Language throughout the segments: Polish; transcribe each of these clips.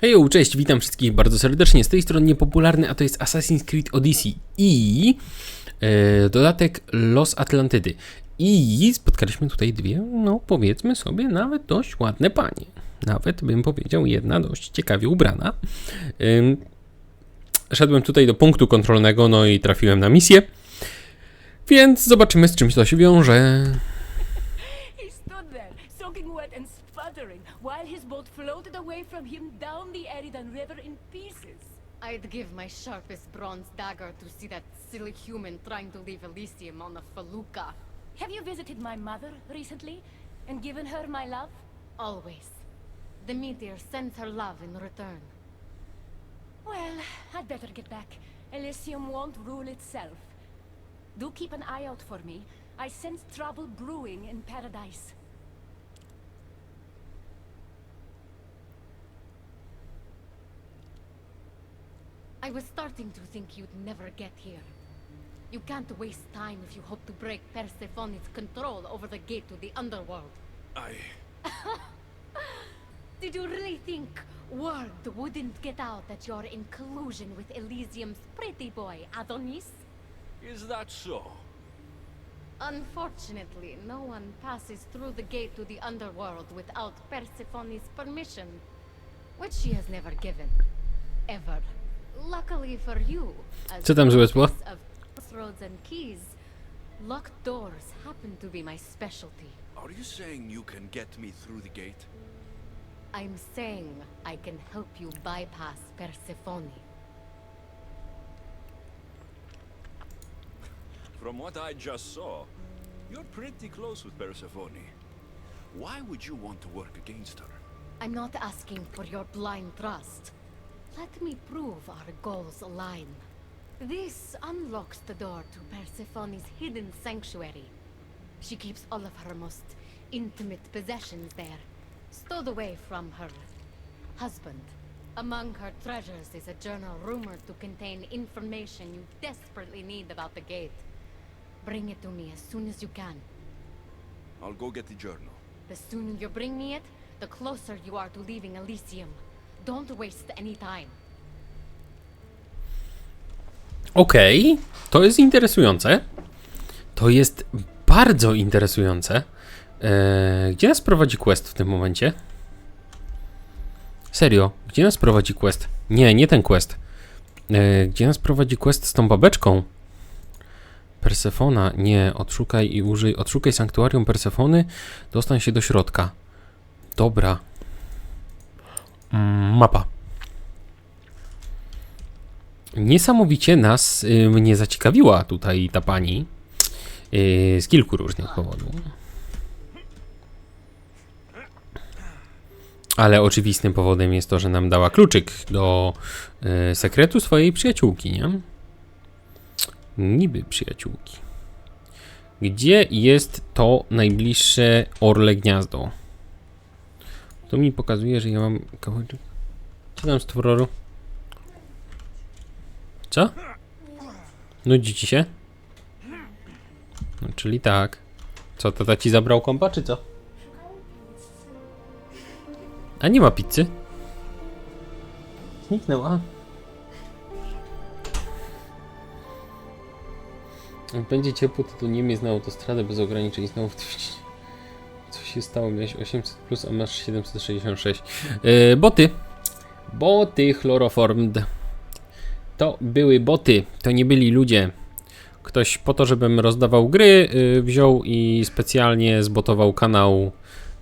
Hej, cześć, witam wszystkich bardzo serdecznie. Z tej strony niepopularny, a to jest Assassin's Creed Odyssey i e, dodatek Los Atlantydy. I spotkaliśmy tutaj dwie, no powiedzmy sobie, nawet dość ładne panie. Nawet bym powiedział, jedna dość ciekawie ubrana. Szedłem tutaj do punktu kontrolnego, no i trafiłem na misję. Więc zobaczymy, z czym to się wiąże. He stood there, soaking wet and sputtering, while his boat floated away from him the Eridan River in pieces. I'd give my sharpest bronze dagger to see that silly human trying to leave Elysium on a felucca. Have you visited my mother recently and given her my love? Always. The meteor sends her love in return. Well, I'd better get back. Elysium won't rule itself. Do keep an eye out for me. I sense trouble brewing in paradise. I was starting to think you'd never get here. You can't waste time if you hope to break Persephone's control over the gate to the underworld. I. Did you really think word wouldn't get out that you're in collusion with Elysium's pretty boy, Adonis? Is that so? Unfortunately, no one passes through the gate to the underworld without Persephone's permission, which she has never given. Ever. Luckily for you, as Co tam złe było? of crossroads and keys, locked doors happen to be my specialty. Are you saying you can get me through the gate? I'm saying I can help you bypass Persephone. From what I just saw, you're pretty close with Persephone. Why would you want to work against her? I'm not asking for your blind trust. Let me prove our goals align. This unlocks the door to Persephone's hidden sanctuary. She keeps all of her most intimate possessions there, stowed away from her husband. Among her treasures is a journal rumored to contain information you desperately need about the gate. Bring it to me as soon as you can. I'll go get the journal. The sooner you bring me it, the closer you are to leaving Elysium. Don't waste any time. Okej, to jest interesujące. To jest bardzo interesujące. Eee, gdzie nas prowadzi quest w tym momencie? Serio, gdzie nas prowadzi quest? Nie, nie ten quest. Eee, gdzie nas prowadzi quest z tą babeczką? Persefona, nie, odszukaj i użyj. Odszukaj sanktuarium Persefony, dostań się do środka. Dobra. Mapa. Niesamowicie nas y, mnie zaciekawiła tutaj ta pani y, z kilku różnych powodów. Ale oczywistym powodem jest to, że nam dała kluczyk do y, sekretu swojej przyjaciółki, nie? Niby przyjaciółki. Gdzie jest to najbliższe orle gniazdo? To mi pokazuje, że ja mam kawałek. Co tam z tworu? Co? Nudzi ci się? No, czyli tak. Co, tata ci zabrał kompa, czy co? A nie ma pizzy? Zniknęła. Jak będzie ciepło, to tu Niemiec na autostradę bez ograniczeń znowu wtwierdzić. Się stało? Miałeś 800 plus, a masz 766. Yy, boty. Boty chloroformed. To były boty, to nie byli ludzie. Ktoś po to, żebym rozdawał gry, yy, wziął i specjalnie zbotował kanał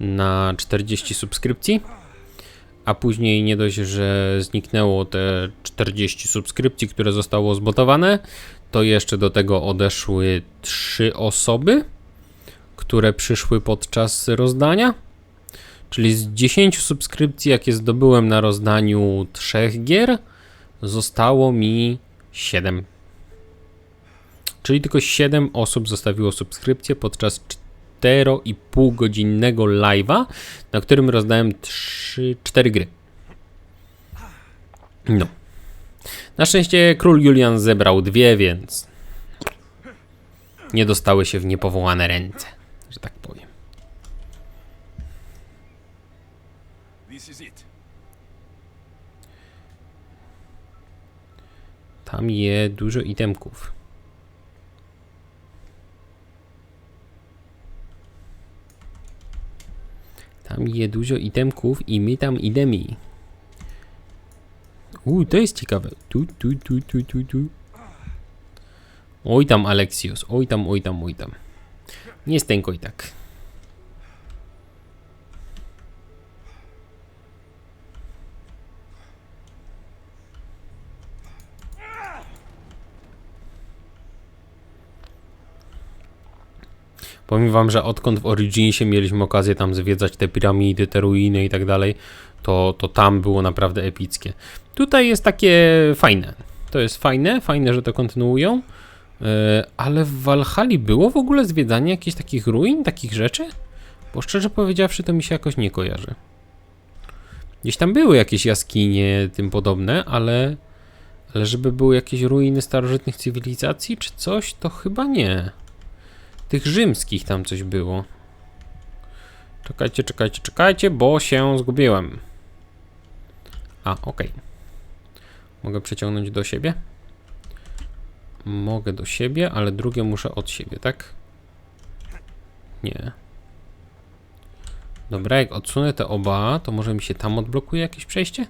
na 40 subskrypcji. A później nie dość, że zniknęło te 40 subskrypcji, które zostało zbotowane, to jeszcze do tego odeszły 3 osoby, które przyszły podczas rozdania. Czyli z 10 subskrypcji, jakie zdobyłem na rozdaniu trzech gier, zostało mi 7. Czyli tylko 7 osób zostawiło subskrypcję podczas 4,5 godzinnego live'a, na którym rozdałem 3, 4 gry. No. Na szczęście król Julian zebrał dwie, więc nie dostały się w niepowołane ręce, że tak powiem. This is it. Tam je dużo itemków. Tam je dużo itemków i my tam idemy. Uuu, to jest ciekawe. Tu, tu, tu, tu, tu, tu. Oj tam, Aleksios. Oj tam, oj tam, oj tam. Nie stękoj tak. Powiem wam, że odkąd w Originsie mieliśmy okazję tam zwiedzać te piramidy, te ruiny i tak dalej, to, to tam było naprawdę epickie. Tutaj jest takie fajne. To jest fajne, fajne, że to kontynuują. E, ale w Walhali było w ogóle zwiedzanie jakichś takich ruin, takich rzeczy? Bo szczerze powiedziawszy, to mi się jakoś nie kojarzy. Gdzieś tam były jakieś jaskinie, tym podobne, ale, ale żeby były jakieś ruiny starożytnych cywilizacji czy coś, to chyba nie. Tych rzymskich tam coś było. Czekajcie, czekajcie, czekajcie, bo się zgubiłem. A, okej. Mogę przeciągnąć do siebie? Mogę do siebie, ale drugie muszę od siebie, tak? Nie. Dobra, jak odsunę te oba, to może mi się tam odblokuje jakieś przejście?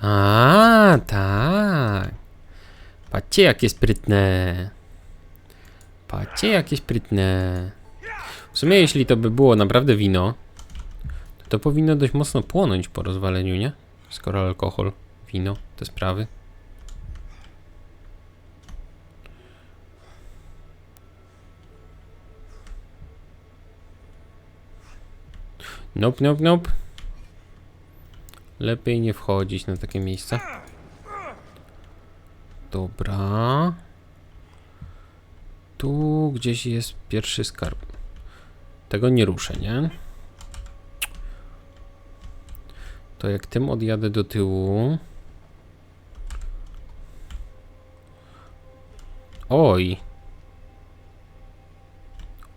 A, tak. Patrzcie, jakie sprytne. Patrzcie, jakie sprytne. W sumie, jeśli to by było naprawdę wino, to, to powinno dość mocno płonąć po rozwaleniu, nie? Skoro alkohol, wino, te sprawy. Nope, nope, nope. Lepiej nie wchodzić na takie miejsca. Dobra. Tu gdzieś jest pierwszy skarb. Tego nie ruszę, nie? To jak tym odjadę do tyłu. Oj.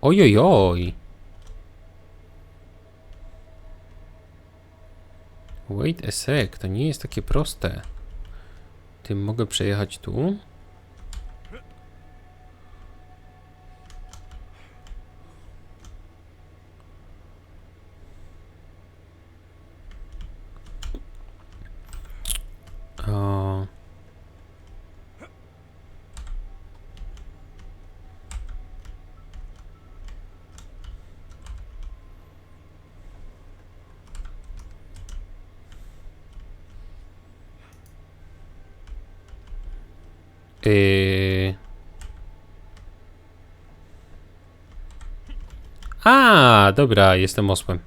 Oj, oj, Wait a sec, to nie jest takie proste. Tym mogę przejechać tu. Yy. A, dobra, jestem osłem.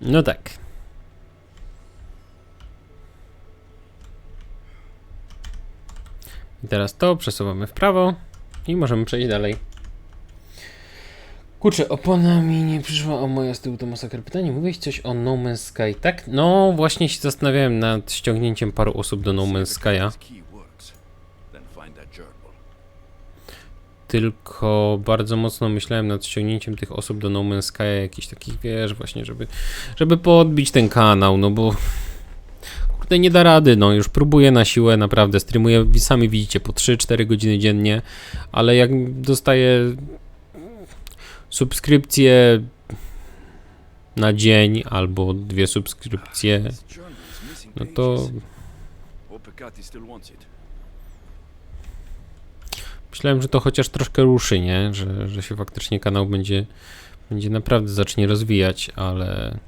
No tak. I teraz to przesuwamy w prawo i możemy przejść dalej. Kurczę, opona mi nie przyszła, o moja z tyłu to masakra. Pytanie, mówiłeś coś o No Man's Sky, tak? No, właśnie się zastanawiałem nad ściągnięciem paru osób do No Man's Sky'a. Tylko bardzo mocno myślałem nad ściągnięciem tych osób do No Man's Sky, jakichś takich, wiesz, właśnie, żeby, żeby podbić ten kanał, no bo kurde, nie da rady, no już próbuję na siłę, naprawdę, streamuję, sami widzicie, po 3-4 godziny dziennie, ale jak dostaję subskrypcję na dzień, albo dwie subskrypcje, no to myślałem, że to chociaż troszkę ruszy, nie, że, że się faktycznie kanał będzie, będzie naprawdę zacznie rozwijać, ale...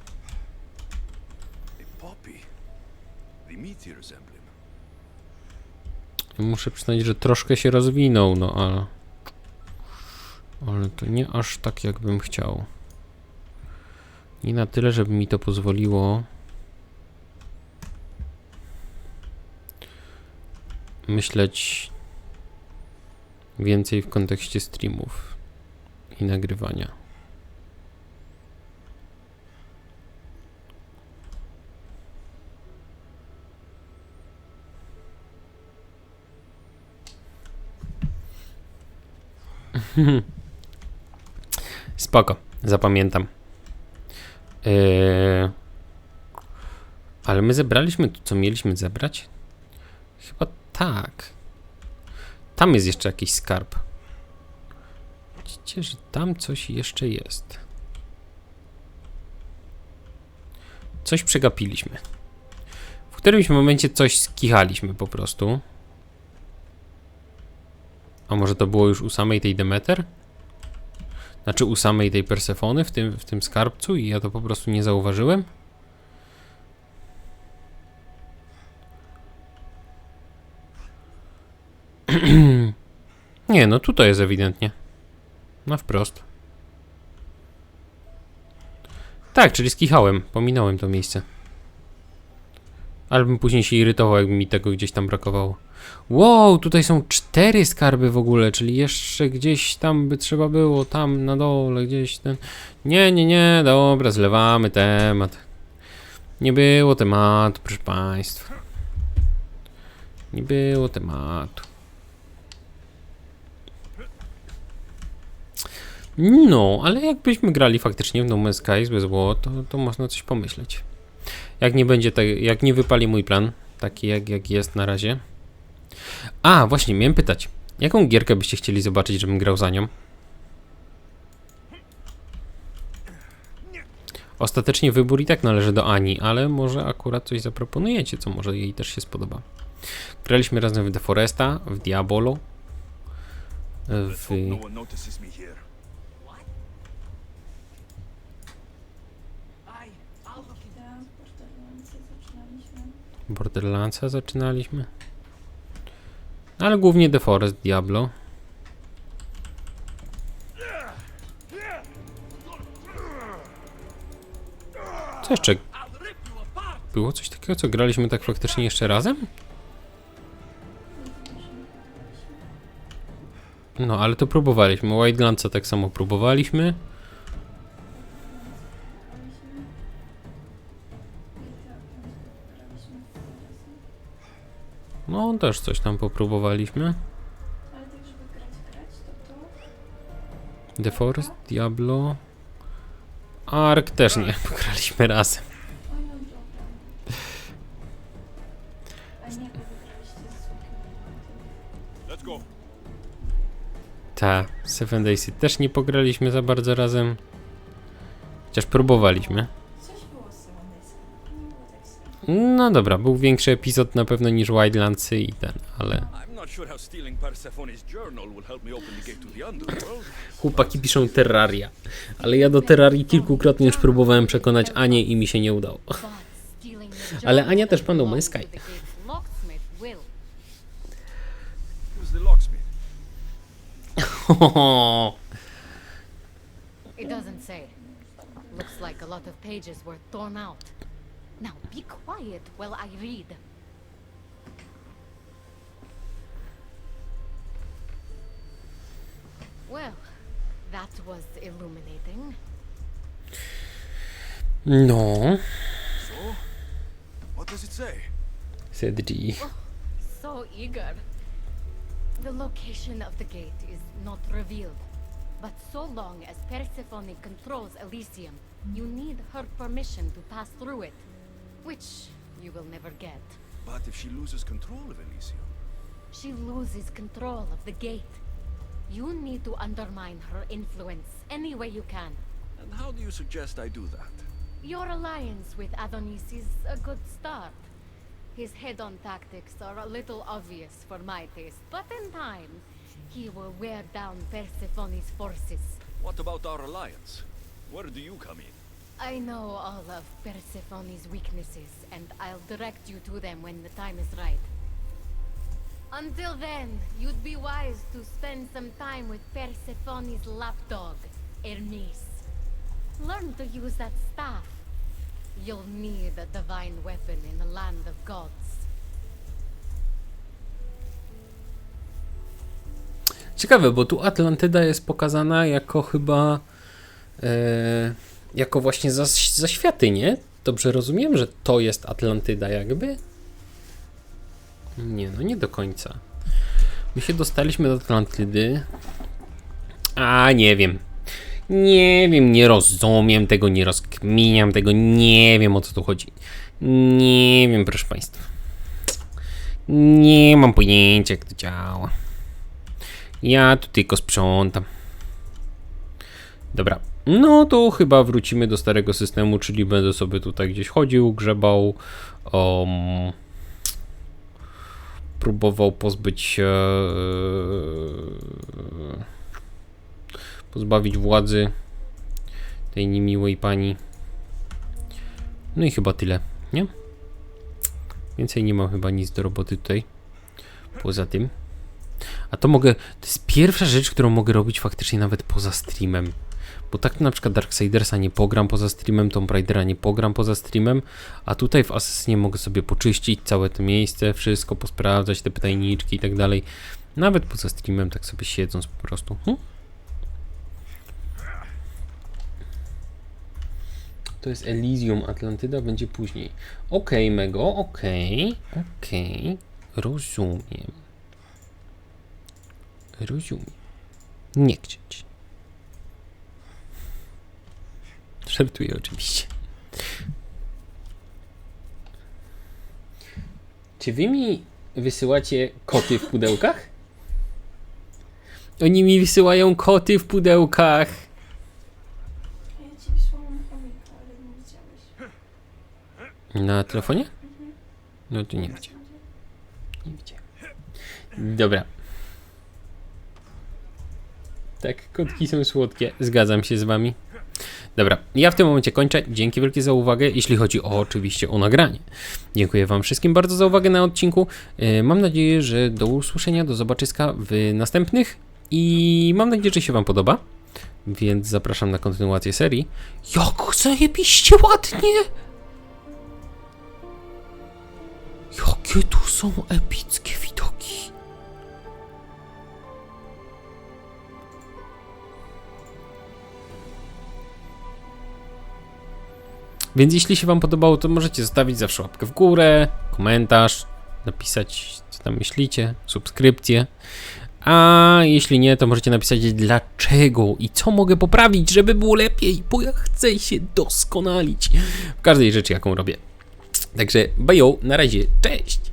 Muszę przyznać, że troszkę się rozwinął, no ale. Ale to nie aż tak, jakbym chciał. Nie na tyle, żeby mi to pozwoliło. Myśleć więcej w kontekście streamów i nagrywania. Spoko, zapamiętam. Yy... Ale my zebraliśmy tu, co mieliśmy zebrać? Chyba tak. Tam jest jeszcze jakiś skarb. Widzicie, że tam coś jeszcze jest. Coś przegapiliśmy. W którymś momencie coś skichaliśmy po prostu. A może to było już u samej tej Demeter? Znaczy u samej tej Persefony w tym, w tym skarbcu i ja to po prostu nie zauważyłem? nie, no tutaj jest ewidentnie. Na wprost. Tak, czyli skichałem. Pominąłem to miejsce. Ale bym później się irytował, jakby mi tego gdzieś tam brakowało. Wow, tutaj są cztery skarby w ogóle, czyli jeszcze gdzieś tam by trzeba było, tam na dole, gdzieś ten... Nie, nie, nie, dobra, zlewamy temat. Nie było tematu, proszę państwa. Nie było tematu. No, ale jakbyśmy grali faktycznie w No Man's bez było, to, to można coś pomyśleć. Jak nie będzie tak, jak nie wypali mój plan, taki jak, jak jest na razie. A, właśnie, miałem pytać. Jaką gierkę byście chcieli zobaczyć, żebym grał za nią? Ostatecznie wybór i tak należy do Ani, ale może akurat coś zaproponujecie, co może jej też się spodoba. Graliśmy razem w The Foresta, w Diabolo, w... no. Borderlandsa zaczynaliśmy. Ale głównie The Forest, Diablo. Co jeszcze? Było coś takiego, co graliśmy tak faktycznie jeszcze razem? No, ale to próbowaliśmy. Wildlandsa tak samo próbowaliśmy. Też coś tam popróbowaliśmy. Ale tak, żeby grać, grać, to to... The Forest, Diablo. Ark też nie pograliśmy razem. No dobra. A nie, bo wygraliście z. Let's go. Ta, Seven Days też nie pograliśmy za bardzo razem. Chociaż próbowaliśmy. No dobra, był większy epizod na pewno niż Wildlandsy i ten, ale chłopaki piszą Terraria. Ale ja do Terrarii kilkukrotnie już próbowałem przekonać Anię i mi się nie udało. Ale Ania też that ma Sky. It doesn't say. Looks like a lot of pages were torn out. Now be quiet while I read. Well, that was illuminating. No, So, what does it say? said G. Oh, so eager. The location of the gate is not revealed. But so long as Persephone controls Elysium, you need her permission to pass through it. Which you will never get. But if she loses control of Elysium, She loses control of the gate. You need to undermine her influence any way you can. and how do you suggest I do that? Your alliance with Adonis is a good start. His head-on tactics are a little obvious for my taste, but in time, he will wear down Persephone's forces. What about our alliance? Where do you come in? I know all of Persephone's weaknesses, and I'll direct you to them when the time is right. Until then, you'd be wise to spend some time with Persephone's lapdog, Hermes. Learn to use that staff. You'll need a divine weapon in the land of gods. Ciekawe, bo tu Atlantyda jest pokazana jako chyba. Jako właśnie za, zaświaty, nie? Dobrze rozumiem, że to jest Atlantyda, jakby? Nie, no nie do końca. My się dostaliśmy do Atlantydy. A nie wiem. Nie wiem, nie rozumiem tego, nie rozkminiam tego, nie wiem o co tu chodzi. Nie wiem, proszę Państwa. Nie mam pojęcia, jak to działa. Ja tu tylko sprzątam. Dobra, no to chyba wrócimy do starego systemu, czyli będę sobie tutaj gdzieś chodził, grzebał, um, próbował pozbyć się, pozbawić władzy tej niemiłej pani. No i chyba tyle, nie? Więcej nie mam chyba nic do roboty tutaj. Poza tym. A to mogę. To jest pierwsza rzecz, którą mogę robić faktycznie nawet poza streamem. Bo tak na przykład Darksidersa nie pogram poza streamem, Tomb Raidera nie pogram poza streamem, a tutaj w Assassinie mogę sobie poczyścić całe to miejsce, wszystko posprawdzać, te pytajniczki i tak dalej. Nawet poza streamem, tak sobie siedząc po prostu. Hm? To jest Elysium, Atlantyda będzie później. Okej, Mego, okej, okej, rozumiem. Rozumiem. Nie chcieć. Żartuję oczywiście. Czy wy mi wysyłacie koty w pudełkach? Oni mi wysyłają koty w pudełkach. Ja ci wysłałam omika, ale nie widziałeś. Na telefonie? No to nie widziałem. Nie widziałem. Dobra. Tak, kotki są słodkie. Zgadzam się z wami. Dobra, ja w tym momencie kończę. Dzięki wielkie za uwagę, jeśli chodzi o oczywiście o nagranie. Dziękuję wam wszystkim bardzo za uwagę na odcinku. Yy, Mam nadzieję, że do usłyszenia, do zobaczyska w następnych i mam nadzieję, że się wam podoba. Więc zapraszam na kontynuację serii. Jak zajebiście ładnie! Jakie tu są epickie widoki. Więc jeśli się Wam podobało, to możecie zostawić zawsze łapkę w górę, komentarz, napisać co tam myślicie, subskrypcję. A jeśli nie, to możecie napisać dlaczego i co mogę poprawić, żeby było lepiej, bo ja chcę się doskonalić w każdej rzeczy, jaką robię. Także bajo, na razie, cześć!